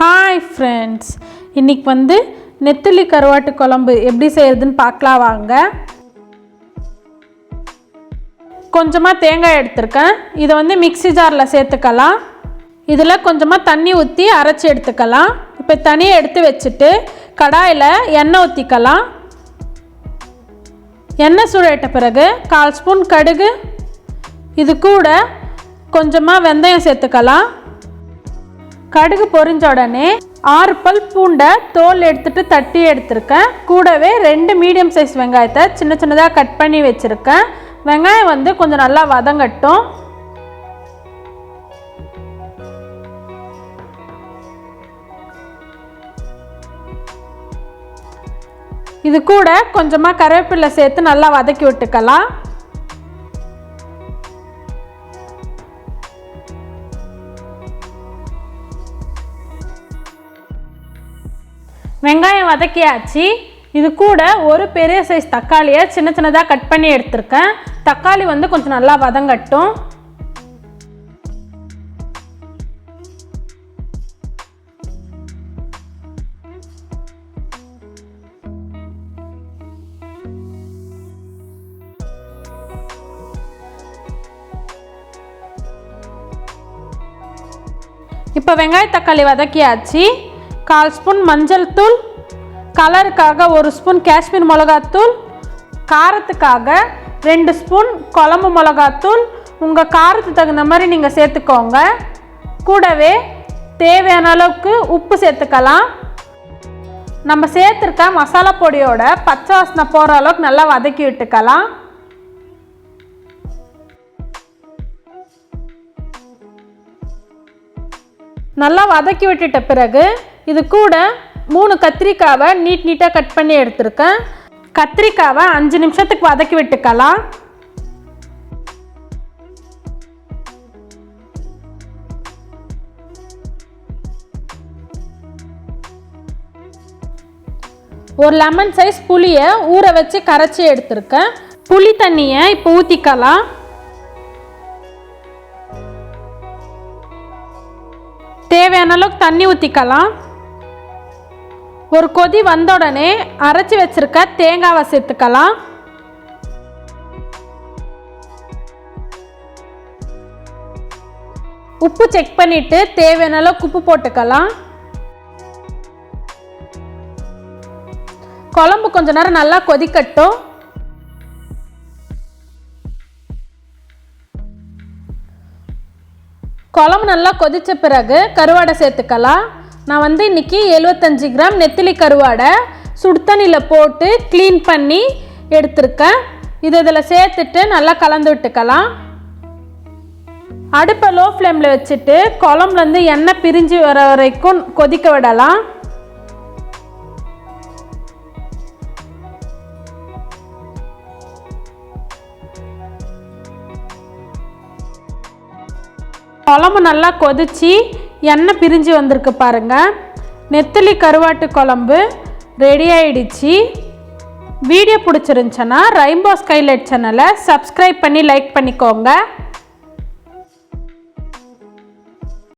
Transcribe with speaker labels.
Speaker 1: Hi friends இன்னைக்கு வந்து நெத்திலி கருவாட்டு குழம்பு எப்படி செய்கிறதுன்னு பார்க்கலாம் வாங்க. கொஞ்சமாக தேங்காய் எடுத்திருக்கேன். இதை வந்து மிக்ஸி ஜாரில் சேர்த்துக்கலாம். இதில் கொஞ்சமாக தண்ணி ஊற்றி அரைச்சி எடுத்துக்கலாம். இப்போ தனியாக எடுத்து வச்சுட்டு கடாயில் எண்ணெய் ஊற்றிக்கலாம் எண்ணெய் சூடாயிட்ட பிறகு கால் ஸ்பூன் கடுகு. இது கூட கொஞ்சமாக வெந்தயம் சேர்த்துக்கலாம். கடுகு பொரிஞ்ச உடனே ஆறு பல் பூண்டை தோல் எடுத்துட்டு தட்டி எடுத்திருக்கேன். கூடவே ரெண்டு மீடியம் சைஸ் வெங்காயத்தை சின்ன சின்னதாக கட் பண்ணி வச்சுருக்கேன். வெங்காயம் வந்து கொஞ்சம் நல்லா வதங்கட்டும். இது கூட கொஞ்சமாக கருவேப்பிலை சேர்த்து நல்லா வதக்கி விட்டுக்கலாம். வெங்காயம் வதக்கியாச்சு. இது கூட ஒரு பெரிய சைஸ் தக்காளியை சின்ன சின்னதாக கட் பண்ணி எடுத்திருக்கேன். தக்காளி வந்து கொஞ்சம் நல்லா வதங்கட்டும். இப்போ வெங்காய தக்காளி வதக்கியாச்சு. கால் ஸ்பூன் மஞ்சள் தூள் கலருக்காக ஒரு ஸ்பூன் காஷ்மீர் மிளகாத்தூள் காரத்துக்காக ரெண்டு ஸ்பூன் குழம்பு மிளகாத்தூள் உங்கள் காரத்துக்கு தகுந்த மாதிரி நீங்கள் சேர்த்துக்கோங்க. கூடவே தேவையான அளவுக்கு உப்பு சேர்த்துக்கலாம். நம்ம சேர்த்துருக்க மசாலா பொடியோட பச்சை வாசனை போகிற அளவுக்கு நல்லா வதக்கி விட்டுக்கலாம். நல்லா வதக்கி விட்டுட்ட பிறகு இது கூட மூணு கத்திரிக்காவை நீட் நீட்டாக கட் பண்ணி எடுத்திருக்கேன். கத்திரிக்காவை அஞ்சு நிமிஷத்துக்கு வதக்கி விட்டுக்கலாம். ஒரு லெமன் சைஸ் புளியை ஊற வச்சு கரைச்சி எடுத்திருக்கேன். புளி தண்ணியை இப்போ ஊற்றிக்கலாம் தேவையான அளவுக்கு தண்ணி ஊற்றிக்கலாம் ஒரு கொதி வந்த உடனே அரைச்சி வச்சிருக்க தேங்காவை சேர்த்துக்கலாம். உப்பு செக் பண்ணிவிட்டு தேவையான அளவுக்கு உப்பு போட்டுக்கலாம். குழம்பு கொஞ்ச நேரம் நல்லா கொதிக்கட்டும். குழம்பு நல்லா கொதித்த பிறகு கருவாடை சேர்த்துக்கலாம். நான் வந்து இன்றைக்கி எழுபத்தஞ்சி கிராம் நெத்திலி கருவாடை சுடுத்தண்ணியில் போட்டு க்ளீன் பண்ணி எடுத்திருக்கேன். இது இதில் சேர்த்துட்டு நல்லா கலந்து விட்டுக்கலாம். அடுப்பை லோ ஃப்ளேமில் வச்சுட்டு குழம்புலேருந்து எண்ணெய் பிரிஞ்சு வர வரைக்கும் கொதிக்க விடலாம். குழம்பு நல்லா கொதிச்சு எண்ணெய் பிரிஞ்சு வந்திருக்கு பாருங்கள் நெத்திலி கருவாட்டு குழம்பு ரெடி ஆயிடுச்சு. வீடியோ பிடிச்சிருந்துச்சுன்னா ரெயின்போ ஸ்கைலைட் சேனலை சப்ஸ்கிரைப் பண்ணி லைக் பண்ணிக்கோங்க.